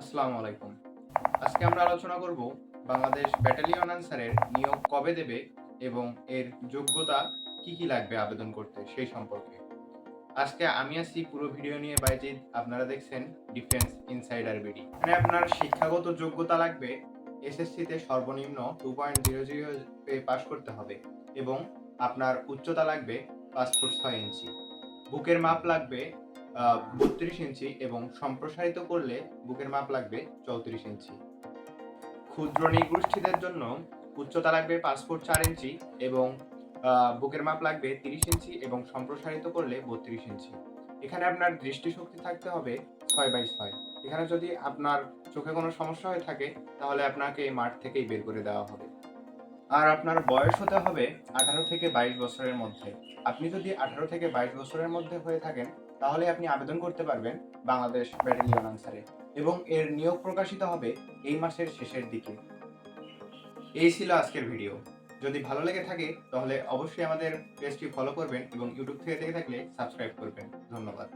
আসসালামু আলাইকুম। আজকে আমরা আলোচনা করব বাংলাদেশ ব্যাটালিয়ন আনসারের নিয়োগ কবে দেবে এবং এর যোগ্যতা কি কি লাগবে আবেদন করতে সেই সম্পর্কে। আজকে আমি আছি পুরো ভিডিও নিয়ে বাইজিৎ, আপনারা দেখছেন ডিফেন্স ইনসাইডার বিডি। এখানে আপনার শিক্ষাগত যোগ্যতা লাগবে, এসএসসিতে সর্বনিম্ন two point zero zero pass করতে হবে এবং আপনার উচ্চতা লাগবে ফুট ছয় ইঞ্চি। বুকের মাপ লাগবে বত্রিশ ইঞ্চি এবং সম্প্রসারিত করলে বুকের মাপ লাগবে চৌত্রিশ ইঞ্চি। ক্ষুদ্র নৃগোষ্ঠীদের জন্য উচ্চতা লাগবে ফুট চার ইঞ্চি এবং বুকের মাপ লাগবে তিরিশ ইঞ্চি এবং সম্প্রসারিত করলে বত্রিশ ইঞ্চি। এখানে আপনার দৃষ্টিশক্তি থাকতে হবে ছয় বাই ছয়। এখানে যদি আপনার চোখে কোনো সমস্যা হয়ে থাকে, তাহলে আপনাকে এই মাঠ থেকেই বের করে দেওয়া হবে। আর আপনার বয়স হতে হবে আঠারো থেকে বাইশ বছরের মধ্যে। আপনি যদি আঠারো থেকে বাইশ বছরের মধ্যে হয়ে থাকেন, তাহলে আপনি আবেদন করতে পারবেন বাংলাদেশ ব্যাটালিয়ন আনসারে এবং এর নিয়োগ প্রকাশিত হবে এই মাসের শেষের দিকে। এই ছিল আজকের ভিডিও। যদি ভালো লেগে থাকে, তাহলে অবশ্যই আমাদের পেজটি ফলো করবেন এবং ইউটিউব থেকে দেখে থাকলে সাবস্ক্রাইব করবেন। ধন্যবাদ।